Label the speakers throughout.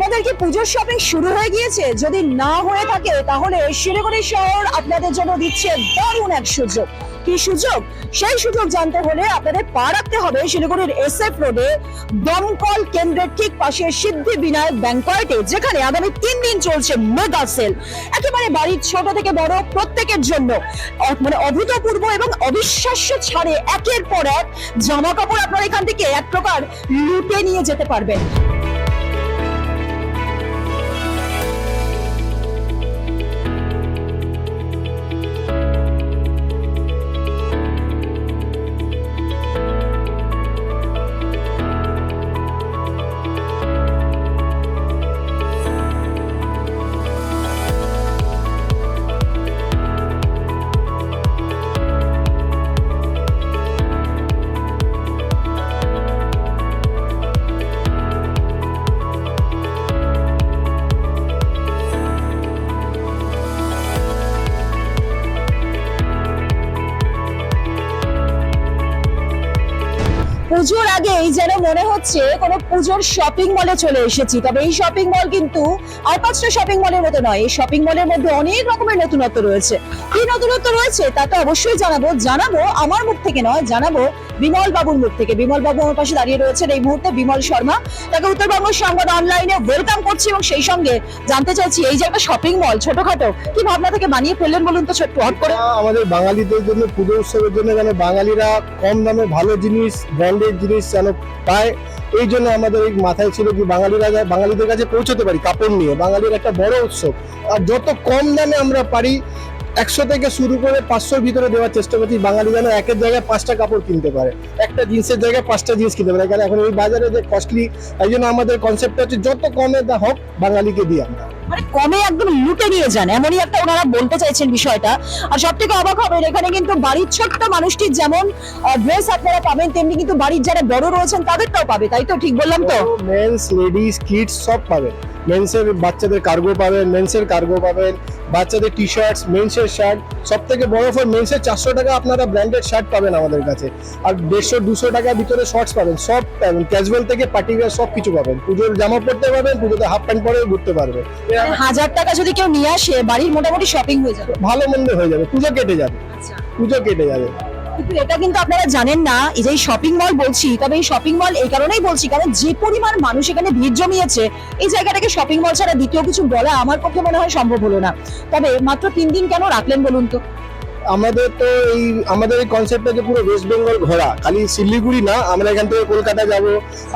Speaker 1: কি পুজোর শপিং শুরু হয়ে গিয়েছে? যদি না হয়ে থাকে, তাহলে শিলিগুড়ি শহর আপনাদের জন্য দিচ্ছে দারুণ এক সুযোগ। কি সুযোগ? সেই সুযোগ জানতে হলে আপনাদের পা রাখতে হবে শিলিগুড়ির এস এফ রোডে দমকল কেন্দ্রের ঠিক পাশে সিদ্ধি বিনায়ক ব্যাংকয়েটে যেখানে আগামী তিন দিন চলছে মেগা সেল একেবারে বাড়ির ছোট থেকে বড় প্রত্যেকের জন্য। মানে অভূতপূর্ব এবং অবিশ্বাস্য ছাড়ে একের পর এক জামা কাপড় আপনারা এখান থেকে এক প্রকার লুটে নিয়ে যেতে পারবেন। আগেই যেন মনে হচ্ছে কোনো পুজোর শপিং মলে চলে এসেছি। তবে এই শপিং মল কিন্তু আর পাঁচটা শপিং মলের মতো নয়। এই শপিং মলের মধ্যে অনেক রকমের নতুনত্ব রয়েছে। কি নতুনত্ব রয়েছে তা তো অবশ্যই জানাব। জানাব আমার মুখ থেকে নয়, জানাব বিমল বাবুর মুখ থেকে। বিমল বাবু আমার পাশে দাঁড়িয়ে রয়েছেন এই মুহূর্তে বিমল শর্মা। তাকে উত্তরবঙ্গ সংবাদ অনলাইনে ওয়েলকাম করছি এবং সেই সঙ্গে জানতে চাইছি, এই যে একটা শপিং মল ছোটখাটো, কি ভাবনা থেকে বানিয়ে ফেললেন বলুন তো ছোট্ট হট করে?
Speaker 2: আমাদের বাঙালিদের জন্য, পুজো উৎসবের জন্য যেন বাঙালিরা কম দামে ভালো জিনিস ব্র্যান্ডেড জিনিস যেন পায়, এই জন্য আমাদের এই মাথায় ছিল কি বাঙালিরা বাঙালিদের কাছে পৌঁছতে পারি, কাপড় নিয়ে, বাঙালির একটা বড় উৎসব। আর যত কম দামে আমরা পারি একশো থেকে শুরু করে পাঁচশোর ভিতরে দেওয়ার চেষ্টা করছি। বাঙালি যেন একের জায়গায় পাঁচটা কাপড় কিনতে পারে। একটা জিন্সের জায়গায় পাঁচটা জিন্স কিনতে পারে। কারণ এখন এই বাজারে যে কস্টলি এই জন্য আমাদের কনসেপ্টটা হচ্ছে যত কমে দা হোক বাঙালিকে দিই আমরা।
Speaker 1: মানে কমে একদম লুটে নিয়ে যান এমনই একটা ওনারা বলতে চাইছেন বিষয়টা। আর সব থেকে অবাক হবেন এখানে কিন্তু বাড়ির ছোট্ট মানুষটির যেমন ড্রেস আপনারা পাবেন তেমনি কিন্তু বাড়ির যারা বড় রয়েছেন তাদেরটাও পাবে তাই তো? ঠিক বললাম তো?
Speaker 2: মেন্স লেডিস কিডস সব পাবেন মেন্সের বাচ্চাদের কার্গো পাবেন মেন্সের কার্গো পাবেন বাচ্চাদের টি শার্টস মেন্সের শার্ট সব থেকে বড় ফর মেন্সের চারশো টাকা আপনারা ব্র্যান্ডেড শার্ট পাবেন আমাদের কাছে। আর দেড়শো দুশো টাকার ভিতরে শর্টস পাবেন সব পাবেন ক্যাজুয়াল থেকে পার্টি ওয়্যার সব কিছু পাবেন। পুজোর জামা পরতে পারবেন পুজোতে হাফ প্যান্ট পরে ঘুরতে পারবে।
Speaker 1: মানে হাজার টাকা যদি কেউ নিয়ে আসে বাড়ির মোটামুটি শপিং হয়ে যাবে।
Speaker 2: ভালো মন্দ হয়ে যাবে পুজো কেটে যাবে।
Speaker 1: আচ্ছা।
Speaker 2: পুজো কেটে যাবে।
Speaker 1: কিন্তু এটা কিন্তু আপনারা জানেন না, এই যে শপিং মল বলছি, তবে এই শপিং মল এই কারণেই বলছি, কারণ যে পরিমাণ মানুষ এখানে ভিড় জমিয়েছে, এই জায়গাটাকে শপিং মল ছাড়া দ্বিতীয় কিছু বলা আমার পক্ষে মনে হয় সম্ভব হলো না। তবে মাত্র তিন দিন কেন রাখলেন বলুন তো?
Speaker 2: আমাদের তো এই, আমাদের এই কনসেপ্টটা যে পুরো ওয়েস্ট বেঙ্গল ঘোরা, খালি শিলিগুড়ি না, আমরা এখান থেকে কলকাতা যাব,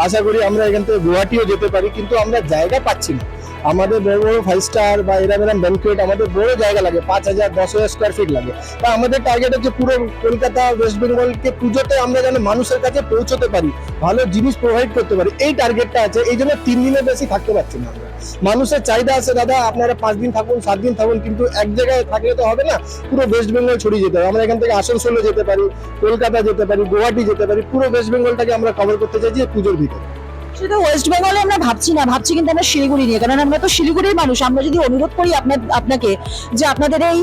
Speaker 2: আশা করি আমরা এখান থেকে গুয়াহাটিও যেতে পারি, কিন্তু আমরা জায়গা পাচ্ছি না। আমাদের বড় বড় ফাইভ স্টার বা এরম এরম ব্যাংকুয়েট আমাদের বড় জায়গা লাগে, পাঁচ হাজার, দশ হাজার স্কোয়ার ফিট লাগে। তা আমাদের টার্গেট হচ্ছে পুরো কলকাতা ওয়েস্ট বেঙ্গলকে পুজোতে আমরা যেন মানুষের কাছে পৌঁছতে পারি, ভালো জিনিস প্রোভাইড করতে পারি, এই টার্গেটটা আছে, এই জন্য তিন দিনের বেশি থাকতে পারছি না মানুষের চাহিদা আছে, দাদা, আপনারা পাঁচ দিন থাকুন, সাত দিন থাকুন, কিন্তু এক জায়গায় থাকলে তো হবে না, পুরো ওয়েস্ট বেঙ্গল ছড়িয়ে যেতে হবে। আমরা এখান থেকে আসানসোলে যেতে পারি, কলকাতা যেতে পারি, গুয়াহাটি যেতে পারি, পুরো ওয়েস্ট বেঙ্গলটাকে আমরা কভার করতে চাইছি পুজোর ভিতরে।
Speaker 1: শুধু ওয়েস্ট বেঙ্গলে আমরা ভাবছি না ভাবছি কিন্তু আমরা শিলিগুড়ি নিয়ে। কারণ আমরা তো শিলিগুড়ির মানুষ। আমরা যদি অনুরোধ করি আপনার আপনাকে যে আপনাদের এই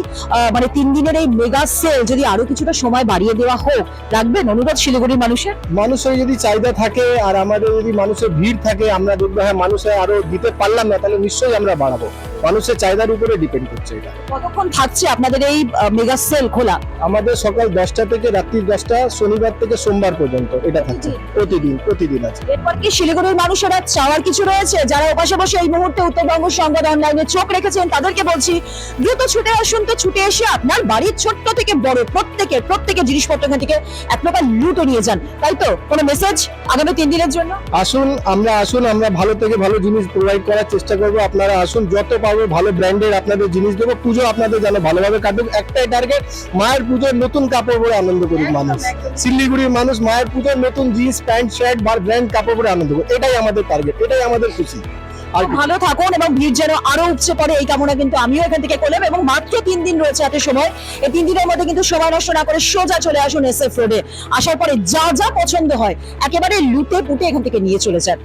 Speaker 1: মানে তিন দিনের এই মেগা সেল যদি আরও কিছুটা সময় বাড়িয়ে দেওয়া হোক রাখবেন অনুরোধ শিলিগুড়ির মানুষের?
Speaker 2: মানুষের যদি চাহিদা থাকে আর আমাদের যদি মানুষের ভিড় থাকে আমরা দেখব হ্যাঁ মানুষের আরও দিতে পারলাম না তাহলে নিশ্চয়ই আমরা বাড়াবো। মানুষের চাহিদার উপরে ডিপেন্ড করছে এটা।
Speaker 1: কতক্ষণ থাকছে আপনাদের এই মেগা সেল খোলা?
Speaker 2: আমাদের সকাল দশটা থেকে রাত্রি দশটা শনিবার থেকে সোমবার পর্যন্ত এটা থাকছে। প্রতিদিন প্রতিদিন আছে।
Speaker 1: এরপর কি শিলিগুড়ির মানুষেরা চাওয়ার কিছু রয়েছে। যারা ওপাশে বসে এই মুহূর্তে উত্তরবঙ্গ সংবাদ অনলাইনে চোখ রেখেছেন তাদেরকে বলছি দ্রুত ছুটে আসুন তো ছুটে এসে আপনার বাড়ির ছোট্ট থেকে বড় প্রত্যেকের প্রত্যেকের জিনিসপত্র এখান থেকে এক প্রকার লুটো নিয়ে যান। তাই তো? কোনো মেসেজ আগামী তিন দিনের জন্য?
Speaker 2: আসুন আমরা আসুন আমরা ভালো থেকে ভালো জিনিস প্রোভাইড করার চেষ্টা করব। আপনারা আসুন যত পারব ভালো ব্র্যান্ডের আপনাদের জিনিস দেবো। পুজো আপনাদের যেন ভালোভাবে কাটুক। একটাই টার্গেট মায়ের পুজোর নতুন কাপড় পরে আনন্দ করুক মানুষ। শিলিগুড়ির মানুষ মায়ের পুজোর নতুন জিন্স প্যান্ট শার্ট বা ব্র্যান্ড কাপড় পরে আনন্দ করুক। এটাই আমাদের টার্গেট এটাই আমাদের খুশি।
Speaker 1: ভালো থাকুন এবং ভিড় যেন আরও উপচে পড়ে, এই কামনা কিন্তু আমিও এখান থেকে করলাম এবং মাত্র তিন দিন রয়েছে হাতে সময়। এই তিন দিনের মধ্যে কিন্তু সময় নষ্ট না করে সোজা চলে আসুন এস এফ রোডে। আসার পরে যা যা পছন্দ হয়, একেবারে লুটে পুটে এখান থেকে নিয়ে চলে যান।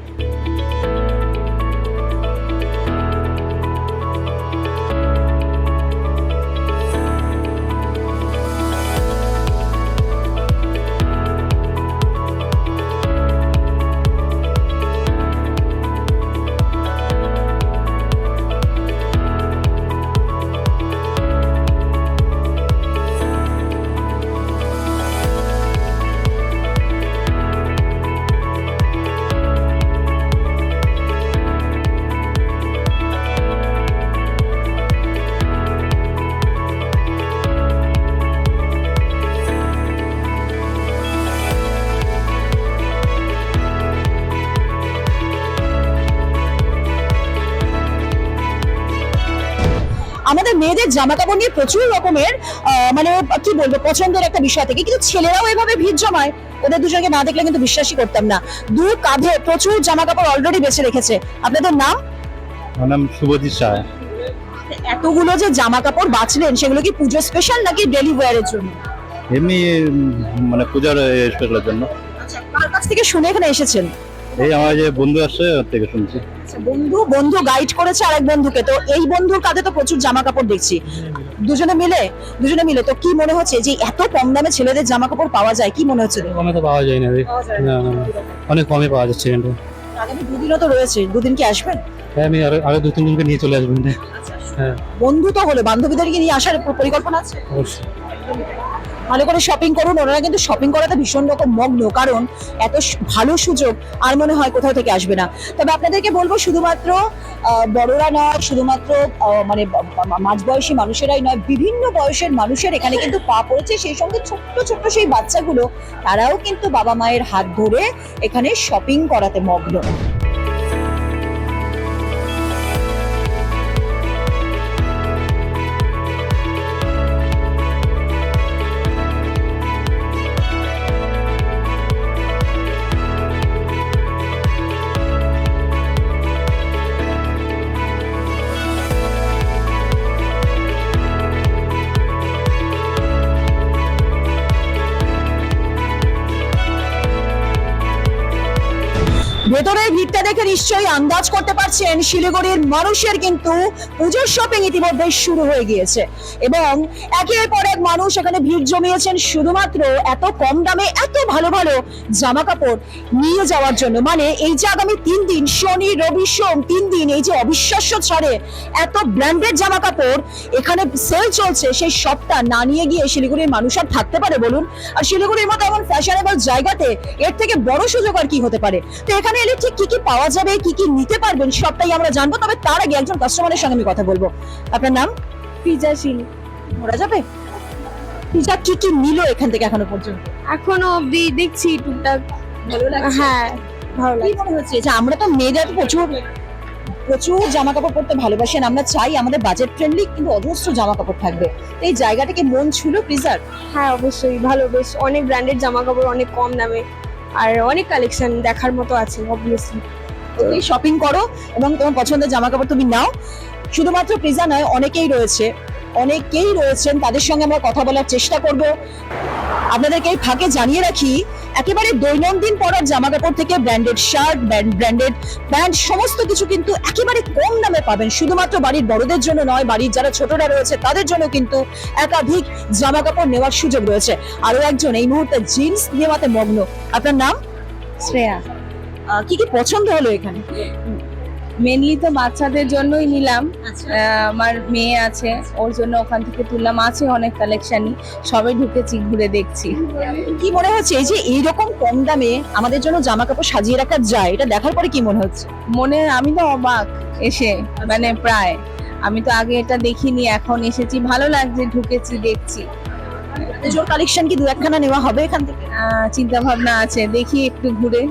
Speaker 1: মেয়েদের জামা কাপড় নিয়ে প্রচুর রকমের মানে কি বলব পছন্দের একটা বিষয় থেকে। কিন্তু ছেলেরাও এভাবে ভিড় জমায়। ওদের দুজনকে না দেখলে কিন্তু বিশ্বাসই করতাম না। দু কাঁধে প্রচুর জামা কাপড় অলরেডি বেছে রেখেছে। আপনাদের নাম?
Speaker 3: আমার নাম শুভজিৎ সাহা
Speaker 1: এতগুলো যে জামা কাপড় বাঁচলেন সেগুলো কি পুজো স্পেশাল নাকি ডেলি ওয়্যারের জন্য?
Speaker 3: এমনি মানে পূজার স্পেশালের জন্য।
Speaker 1: আচ্ছা কার কাছ থেকে শুনে এখানে এসেছেন?
Speaker 3: এই আমার যে বন্ধু ওর থেকে শুনছি।
Speaker 1: আচ্ছা, বন্ধু বন্ধু গাইড করেছে আরেক বন্ধুকে। তো এই বন্ধুর কাঁধে তো প্রচুর জামা কাপড় দেখছি। দুজনে মিলে দুজনে মিলে তো কি মনে হচ্ছে যে এত কম দামে ছেলেদের জামা কাপড় পাওয়া যায়? কি মনে হচ্ছে?
Speaker 4: কমে তো পাওয়া যায় না। অনেক কমে পাওয়া যাচ্ছে এখানটা
Speaker 1: আগামী দুদিনও তো রয়েছে। দুদিন কি আসবেন
Speaker 4: তাই আমি আরও আরও দু তিনজনকে নিয়ে চলে আসব। এখানে। হ্যাঁ।
Speaker 1: বন্ধু তো হলো। বান্ধবীদেরকে নিয়ে আসার পরিকল্পনা আছে?
Speaker 4: অবশ্যই।
Speaker 1: ভালো করে শপিং করুন, ওনারা কিন্তু শপিং করাতে ভীষণ রকম মগ্ন, কারণ এত ভালো সুযোগ আর মনে হয় কোথাও থেকে আসবে না। তবে আপনাদেরকে বলব, শুধুমাত্র বড়রা নয়, শুধুমাত্র মানে মাঝবয়সী মানুষেরাই নয়, বিভিন্ন বয়সের মানুষের এখানে কিন্তু পা পড়েছে। সেই সঙ্গে ছোট্ট ছোট্ট সেই বাচ্চাগুলো, তারাও কিন্তু বাবা মায়ের হাত ধরে এখানে শপিং করাতে মগ্ন। ভেতরের ভিড়টা দেখে নিশ্চয়ই আন্দাজ করতে পারছেন শিলিগুড়ির মানুষের কিন্তু পুজোর শপিং ইতিমধ্যে শুরু হয়ে গিয়েছে। এবং একের পর এক মানুষ এখানে ভিড় জমিয়েছেন শুধুমাত্র এত কম দামে এত ভালো ভালো জামা কাপড় নিয়ে যাওয়ার জন্য। মানে এই যে আগামী তিন দিন, শনি, রবি, সোম, তিন দিন এই যে অবিশ্বাস্য ছাড়ে এত ব্র্যান্ডেড জামা কাপড় এখানে সেল চলছে, সেই সবটা না নিয়ে গিয়ে শিলিগুড়ির মানুষ আর থাকতে পারে বলুন। আর শিলিগুড়ির মতো এমন ফ্যাশনেবল জায়গাতে এর থেকে বড় সুযোগ আর কি হতে পারে? তো এখানে এলে ঠিক কি কি পাওয়া যাবে কি কি নিতে পারবেন সবটাই আমরা জানব। তবে তার আগে একজন কাস্টমারের সঙ্গে আমি কথা বলব। আপনার নাম?
Speaker 5: পিজাশীল
Speaker 1: ধরা যাবে? পিজা কি কি নিল এখান থেকে এখনও পর্যন্ত?
Speaker 5: এখনও অবধি দেখছি টুকটাক।
Speaker 1: ভালো লাগছে?
Speaker 5: হ্যাঁ ভালো
Speaker 1: কি মনে হচ্ছে? যে আমরা তো মেয়েদের প্রচুর প্রচুর জামা কাপড় পরতে ভালোবাসেন আমরা চাই আমাদের বাজেট ফ্রেন্ডলি কিন্তু অজস্র জামা কাপড় থাকবে। তো এই জায়গাটাকে মন ছিল প্রিজার
Speaker 5: হ্যাঁ অবশ্যই। ভালো বেশ। অনেক ব্র্যান্ডেড জামা কাপড় অনেক কম দামে। আর অনেক কালেকশন দেখার মতো আছে অবভিয়াসলি
Speaker 1: তুমি শপিং করো এবং তোমার পছন্দের জামা কাপড় তুমি নাও। শুধুমাত্র পিজা নয় অনেকেই রয়েছে অনেকেই রয়েছেন তাদের সঙ্গে আমরা কথা বলার চেষ্টা করব। আপনাদেরকে এই ফাঁকে জানিয়ে রাখি একেবারে দৈনন্দিন পরার জামা কাপড় থেকে ব্র্যান্ডেড শার্ট ব্র্যান্ডেড প্যান্ট সমস্ত কিছু কিন্তু একেবারে কম দামে পাবেন। শুধুমাত্র বাড়ির বড়দের জন্য নয় বাড়ির যারা ছোটরা রয়েছে তাদের জন্য কিন্তু একাধিক জামা কাপড় নেওয়ার সুযোগ রয়েছে। আরও একজন এই মুহূর্তে জিন্স নেওয়াতে মগ্ন। আপনার নাম?
Speaker 5: শ্রেয়া।
Speaker 1: কি কি পছন্দ হলো এখানে?
Speaker 6: মেনলি তো বাচ্চাদের জন্যই নিলাম।
Speaker 1: আচ্ছা।
Speaker 6: আমার মেয়ে আছে ওর জন্য ওখান থেকে তুললাম। আছে অনেক কালেকশনই সবে ঢুকেছি ঘুরে দেখছি।
Speaker 1: কি মনে হচ্ছে এই যে এইরকম কম দামে আমাদের জন্য জামা কাপড় সাজিয়ে রাখা যায় এটা দেখার পরে কি মনে হচ্ছে?
Speaker 6: মনে আমি তো অবাক এসে মানে প্রায়। আমি তো আগে এটা দেখিনি এখন এসেছি। ভালো লাগছে ঢুকেছি দেখছি।
Speaker 1: পুজোর কালেকশন কি দু একখানা নেওয়া হবে এখান থেকে?
Speaker 6: চিন্তা ভাবনা আছে দেখি একটু ঘুরে।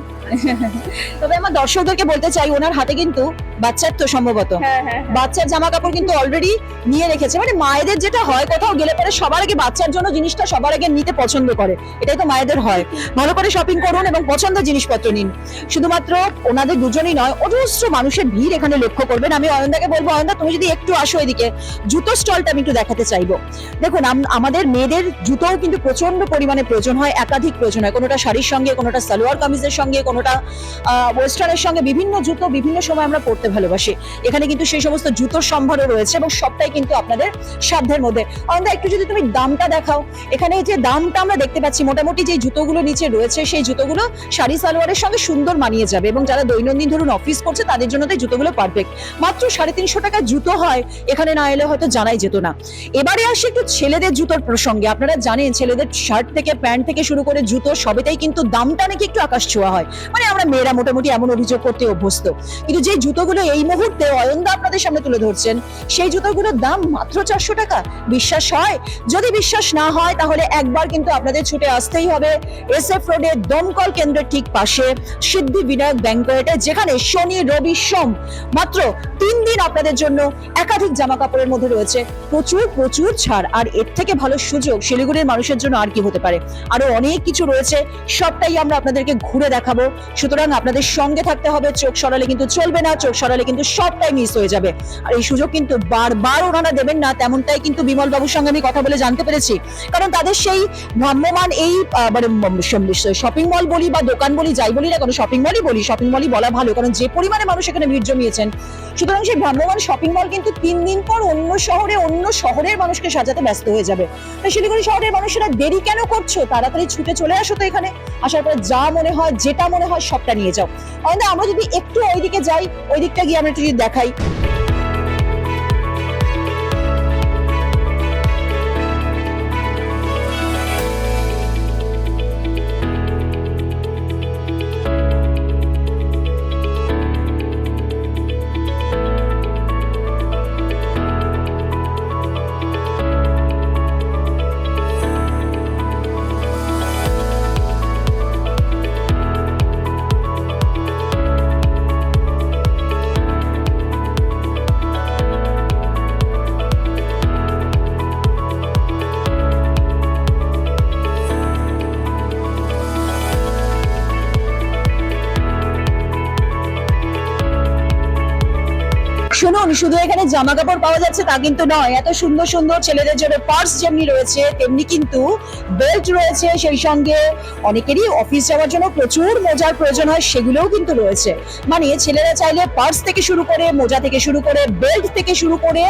Speaker 1: তবে আমার দর্শকদেরকে বলতে চাই ওনার হাতে কিন্তু বাচ্চার তো সম্ভবত।
Speaker 5: হ্যাঁ হ্যাঁ
Speaker 1: বাচ্চার জামা কাপড় কিন্তু অলরেডি নিয়ে রেখেছে। মানে মায়েদের যেটা হয় কোথাও গেলে পরে সবার আগে বাচ্চার জন্য জিনিসটা সবার আগে নিতে পছন্দ করে। এটাই তো মায়েদের হয়। ভালো করে শপিং করুন এবং পছন্দের জিনিসপত্র নিন। শুধুমাত্র ওনাদের দুজনই নয় অজস্র মানুষের ভিড় এখানে লক্ষ্য করবেন। আমি অয়নদাকে বলব অয়নদা তুমি যদি একটু আসো এদিকে জুতো স্টলটা আমি একটু দেখাতে চাইব। দেখুন আম- আমাদের মেয়েদের জুতোও কিন্তু প্রচণ্ড পরিমাণে প্রয়োজন হয় একাধিক প্রয়োজন হয়। কোনোটা শাড়ির সঙ্গে কোনোটা সালোয়ার কামিজের সঙ্গে কোনোটা ওয়েস্টার্নের সঙ্গে বিভিন্ন জুতো বিভিন্ন সময় আমরা পরতে ভালোবাসি। এখানে কিন্তু সেই সমস্ত জুতোর সম্ভারও রয়েছে এবং সবটাই কিন্তু আপনাদের সাধ্যের মধ্যে। অয়নদা একটু যদি তুমি দামটা দেখাও। এখানে যে দামটা আমরা দেখতে পাচ্ছি, মোটামুটি যে জুতোগুলো নিচে রয়েছে, সেই জুতোগুলো শাড়ি সালোয়ারের সঙ্গে সুন্দর মানিয়ে যাবে এবং যারা দৈনন্দিন ধরুন অফিস করছে, তাদের জন্য তো জুতোগুলো পারফেক্ট মাত্র সাড়ে তিনশো টাকা জুতো হয়, এখানে না এলে হয়তো জানাই যেত না। এবারে আসি একটু ছেলেদের জুতোর প্রসঙ্গে। আপনারা জানেন, ছেলেদের শার্ট থেকে প্যান্ট থেকে শুরু করে জুতো, সবেতেই কিন্তু দামটা নাকি একটু আকাশ ছোঁয়া হয়। মানে আমরা মেয়েরা মোটামুটি এমন অভিযোগ করতে অভ্যস্ত। কিন্তু যে জুতোগুলো এই মুহূর্তে অয়নদা আপনাদের সামনে তুলে ধরছেন, সেই জুতোগুলোর দাম মাত্র চারশো টাকা। বিশ্বাস হয়? যদি বিশ্বাস না হয়, তাহলে একবার কিন্তু আপনাদের ছুটে আসতেই হবে এস এফ রোডের দমকল কেন্দ্রের ঠিক পাশে সিদ্ধি বিনায়ক ব্যাংকয়েটে যেখানে শনি, রবি, সোম মাত্র তিন দিন আপনাদের জন্য একাধিক জামা কাপড়ের মধ্যে রয়েছে। প্রচুর প্রচুর ছাড়। আর এর থেকে ভালো সুযোগ শিলিগুড়ির মানুষের জন্য আর কি হতে পারে? আরও অনেক কিছু রয়েছে। সবটাই আমরা আপনাদেরকে ঘুরে দেখাবো। সুতরাং আপনাদের সঙ্গে থাকতে হবে, চোখ সরালে কিন্তু চলবে না, চোখ সরালে কিন্তু সবটাই মিস হয়ে যাবে। আর এই সুযোগ কিন্তু বারবার ওনারা দেবেন না, তেমনটাই কিন্তু বিমল বাবুর সঙ্গে আমি কথা বলে জানতে পেরেছি। কারণ তাদের সেই ভ্রাম্যমান এই মানে শপিং মল বলি বা দোকান বলি, যাই বলি না কেন শপিং মলই বলি শপিং মলই বলা ভালো, কারণ যে পরিমাণে মানুষ এখানে ভিড় জমিয়েছেন, সুতরাং সেই ভ্রাম্যমান শপিং মল কিন্তু তিন দিন পর অন্য শহরে, অন্য শহরের মানুষকে সাজাতে ব্যস্ত হয়ে যাবে। তাই শিলিগুড়ি শহরের মানুষেরা দেরি কেন করছ? তাড়াতাড়ি ছুটে চলে আসো তো এখানে। আসার পর যা মনে হয়, যেটা মনে হয় সবটা নিয়ে যাও। আমরা যদি একটু ওইদিকে যাই, ওইদিকটা গিয়ে আমরা একটু যদি দেখাই। শুনুন শুধু এখানে জামা কাপড় পাওয়া যাচ্ছে, তা কিন্তু নয়। এত সুন্দর সুন্দর ছেলেদের জন্য পার্স যেমনি রয়েছে, তেমনি কিন্তু বেল্ট রয়েছে, সেই সঙ্গে অনেকেরই অফিস যাওয়ার জন্য প্রচুর মোজার প্রয়োজন হয়, সেগুলোও কিন্তু রয়েছে। মানে ছেলেরা চাইলে পার্স থেকে শুরু করে, মোজা থেকে শুরু করে বেল্ট থেকে শুরু করে,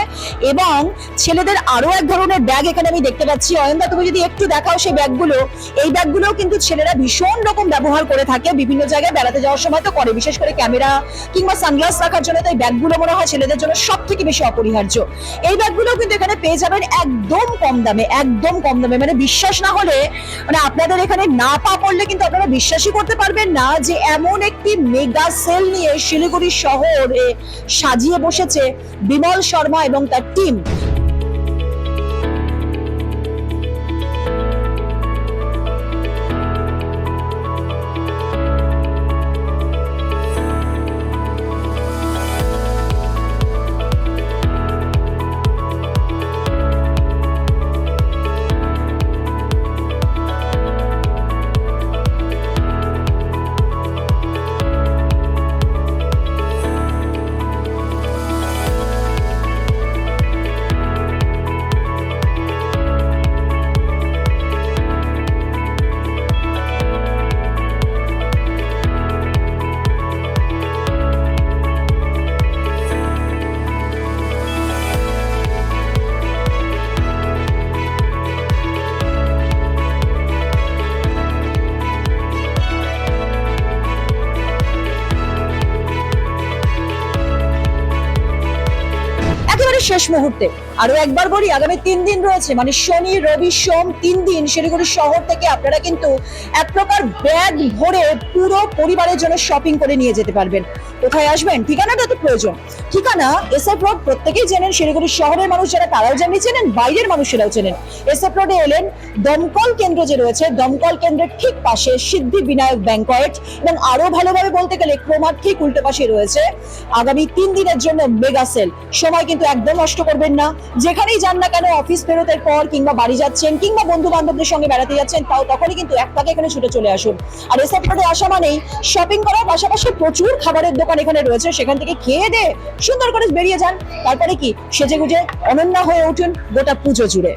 Speaker 1: এবং ছেলেদের আরও এক ধরনের ব্যাগ এখানে আমি দেখতে পাচ্ছি। অয়ন্দা, তুমি যদি একটু দেখাও সেই ব্যাগগুলো, এই ব্যাগগুলোও কিন্তু ছেলেরা ভীষণ রকম ব্যবহার করে থাকে, বিভিন্ন জায়গায় বেড়াতে যাওয়ার সময় তো করে, বিশেষ করে ক্যামেরা কিংবা সানগ্লাস রাখার জন্য তো এই ব্যাগগুলো মনে হয় ছেলেদের জন্য সব থেকে বেশি অপরিহার্য। এই ব্যাগগুলো কিন্তু এখানে পেয়ে যাবেন একদম কম দামে, একদম কম দামে। মানে বিশ্বাস না হলে মানে আপনাদের এখানে না পা পড়লে কিন্তু আপনারা বিশ্বাসই করতে পারবেন না যে এমন একটি মেগা সেল নিয়ে শিলিগুড়ি শহরে সাজিয়ে বসেছে বিমল শর্মা এবং তার টিম মুহূর্তে আরও একবার বলি, আগামী তিন দিন রয়েছে মানে শনি, রবি, সোম, তিন দিন শিলিগুড়ি শহর থেকে আপনারা কিন্তু এক প্রকার ব্যাগ ভরে পুরো পরিবারের জন্য শপিং করে নিয়ে যেতে পারবেন। কোথায় আসবেন? ঠিকানাটা তো প্রয়োজন। ঠিকানা, এসএফ রোড প্রত্যেকেই চেনেন, শিলিগুড়ি শহরের মানুষ যারা তারাও যেমনি চেনেন, বাইরের মানুষেরাও চেনেন। এসএফ রোডে এলেন দমকল কেন্দ্র যে রয়েছে, দমকল কেন্দ্রের ঠিক পাশে সিদ্ধি বিনায়ক ব্যাংকয়েট এবং আরও ভালোভাবে বলতে গেলে ক্রোমার ঠিক উল্টো পাশে রয়েছে। আগামী তিন দিনের জন্য মেগা সেল সময় কিন্তু একদম নষ্ট করবেন না। যেখানেই যান না কেন অফিস ফেরতের পর কিংবা বাড়ি যাচ্ছেন কিংবা বন্ধু বান্ধবদের সঙ্গে বেড়াতে যাচ্ছেন, তাও তখনই কিন্তু এক পাকে এখানে ছুটে চলে আসুন। আর এসব রোডে আসা মানেই শপিং করার পাশাপাশি প্রচুর খাবারের দোকান এখানে রয়েছে। সেখান থেকে খেয়ে দে সুন্দর করে বেরিয়ে যান। তারপরে কি? সেজে গুজে অনন্যা হয়ে উঠুন গোটা পুজো জুড়ে।